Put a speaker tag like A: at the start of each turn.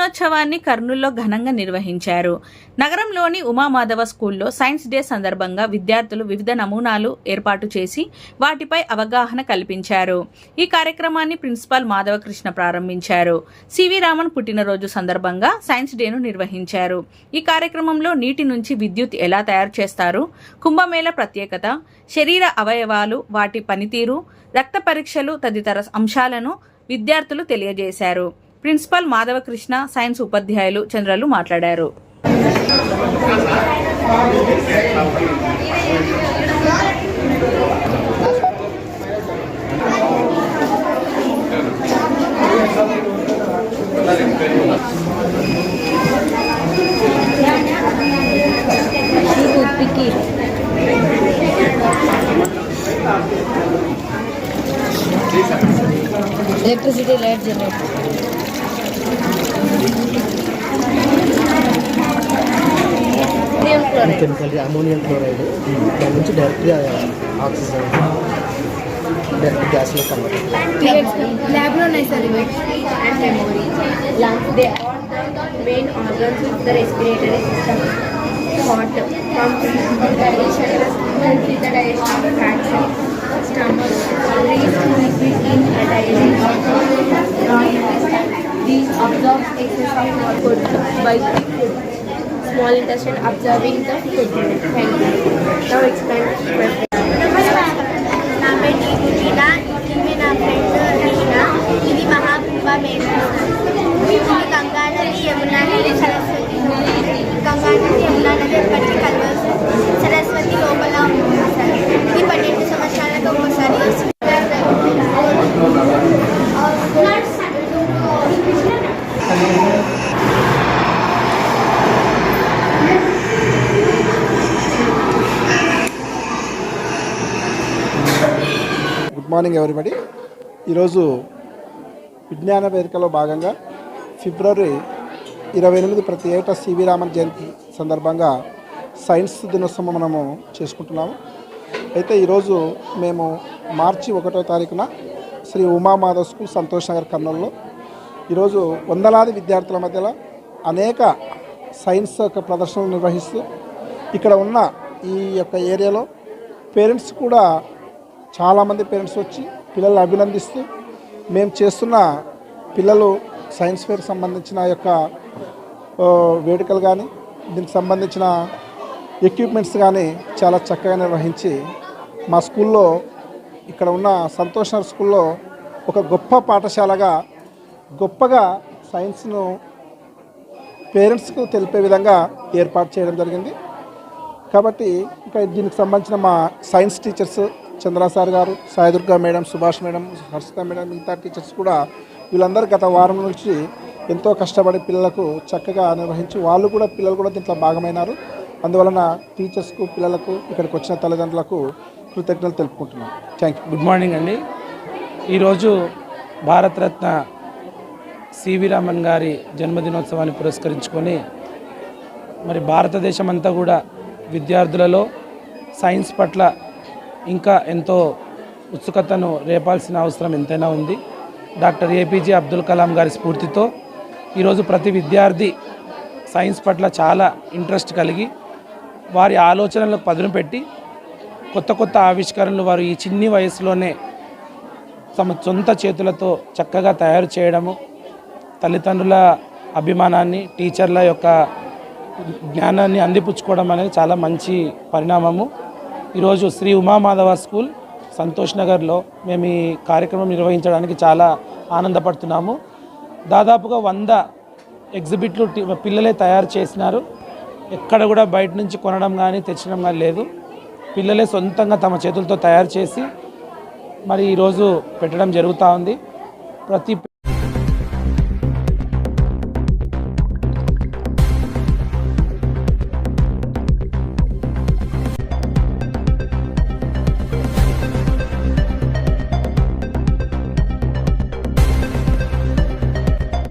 A: దినోత్సవాన్ని కర్నూల్లో ఘనంగా నిర్వహించారు. నగరంలోని ఉమామాధవ స్కూల్లో సైన్స్ డే సందర్భంగా విద్యార్థులు వివిధ నమూనాలు ఏర్పాటు చేసి వాటిపై అవగాహన కల్పించారు. ఈ కార్యక్రమాన్ని ప్రిన్సిపాల్ మాధవకృష్ణ ప్రారంభించారు. సివి రామన్ పుట్టినరోజు సందర్భంగా సైన్స్ డేను నిర్వహించారు. ఈ కార్యక్రమంలో నీటి నుంచి విద్యుత్ ఎలా తయారు చేస్తారు కుంభమేళ ప్రత్యేకత శరీర అవయవాలు వాటి పనితీరు రక్త పరీక్షలు తదితర అంశాలను విద్యార్థులు తెలియజేశారు. ప్రిన్సిపల్ మాధవకృష్ణ సైన్స్ ఉపాధ్యాయులు చంద్రలు మాట్లాడారు.
B: Electricity light generator
C: chemical ammonium chloride దాని నుంచి డైరెక్ట్గా ఆక్సిజన్ డైరెక్ట్ గ్యాస్లో కన్వర్ట్
B: ల్యాబ్లో ఉన్నాయి
D: sir of the respiratory system. Heart, pumps, digestion, helps with the digestion absorb excessive food by the food. Small intestine absorbing the food. Thank you. Now explain.
E: నమస్కారం నా పేరు టీనా ఈమె నా ఫ్రెండ్ రీనా ఇది మహాకుంభ మేళ ఇది గంగా నది యమునా నది సరస్వతి గంగా నది యమునా నది ఎప్పటికీ
C: గుడ్ మార్నింగ్ ఎవరిబడి? ఈరోజు విజ్ఞాన వేదికలో భాగంగా ఫిబ్రవరి ఇరవై ఎనిమిది ప్రతి ఏటా సివి రామన్ జయంతి సందర్భంగా సైన్స్ దినోత్సవం మనము చేసుకుంటున్నాము. అయితే ఈరోజు మేము మార్చి ఒకటో తారీఖున శ్రీ ఉమామాధవ్ స్కూల్ సంతోష్ నగర్ కర్నూలులో ఈరోజు వందలాది విద్యార్థుల మధ్యలో అనేక సైన్స్ యొక్క ప్రదర్శనలు నిర్వహిస్తూ ఇక్కడ ఉన్న ఈ యొక్క ఏరియాలో పేరెంట్స్ కూడా చాలామంది పేరెంట్స్ వచ్చి పిల్లల్ని అభినందిస్తూ మేము చేస్తున్న పిల్లలు సైన్స్ ఫేర్కి సంబంధించిన యొక్క వేడుకలు కానీ దీనికి సంబంధించిన ఎక్విప్మెంట్స్ కానీ చాలా చక్కగా నిర్వహించి మా స్కూల్లో ఇక్కడ ఉన్న సంతోష్ నగర్ స్కూల్లో ఒక గొప్ప పాఠశాలగా గొప్పగా సైన్స్ను పేరెంట్స్కు తెలిపే విధంగా ఏర్పాటు చేయడం జరిగింది. కాబట్టి ఇంకా దీనికి సంబంధించిన మా సైన్స్ టీచర్స్ చంద్ర సార్ గారు Saidurga madam Subhash madam Harshitha madam మిగతా టీచర్స్ కూడా వీళ్ళందరూ గత వారం నుంచి ఎంతో కష్టపడి పిల్లలకు చక్కగా నిర్వహించి వాళ్ళు కూడా పిల్లలు కూడా దీంట్లో భాగమైనారు. అందువలన టీచర్స్కు పిల్లలకు ఇక్కడికి వచ్చిన తల్లిదండ్రులకు కృతజ్ఞతలు తెలుపుకుంటున్నాను థ్యాంక్ యూ
F: గుడ్ మార్నింగ్ అండి. ఈరోజు భారతరత్న సివి రామన్ గారి జన్మదినోత్సవాన్ని పురస్కరించుకొని మరి భారతదేశం అంతా కూడా విద్యార్థులలో సైన్స్ పట్ల ఇంకా ఎంతో ఉత్సుకతను రేపాల్సిన అవసరం ఎంతైనా ఉంది. డాక్టర్ ఏపీజే అబ్దుల్ కలాం గారి స్ఫూర్తితో ఈరోజు ప్రతి విద్యార్థి సైన్స్ పట్ల చాలా ఇంట్రెస్ట్ కలిగి వారి ఆలోచనలకు పదును పెట్టి కొత్త కొత్త ఆవిష్కరణలు వారు ఈ చిన్ని వయసులోనే తమ సొంత చేతులతో చక్కగా తయారు చేయడము తల్లిదండ్రుల అభిమానాన్ని టీచర్ల యొక్క జ్ఞానాన్ని అందిపుచ్చుకోవడం అనేది చాలా మంచి పరిణామము. ఈరోజు శ్రీ ఉమామాధవ స్కూల్ సంతోష్ నగర్లో మేము ఈ కార్యక్రమం నిర్వహించడానికి చాలా ఆనందపడుతున్నాము. దాదాపుగా వంద ఎగ్జిబిట్లు పిల్లలే తయారు చేసినారు. ఎక్కడ కూడా బయట నుంచి కొనడం కానీ తెచ్చడం కానీ లేదు. పిల్లలే సొంతంగా తమ చేతులతో తయారు చేసి మరి ఈరోజు పెట్టడం జరుగుతూ ఉంది. ప్రతి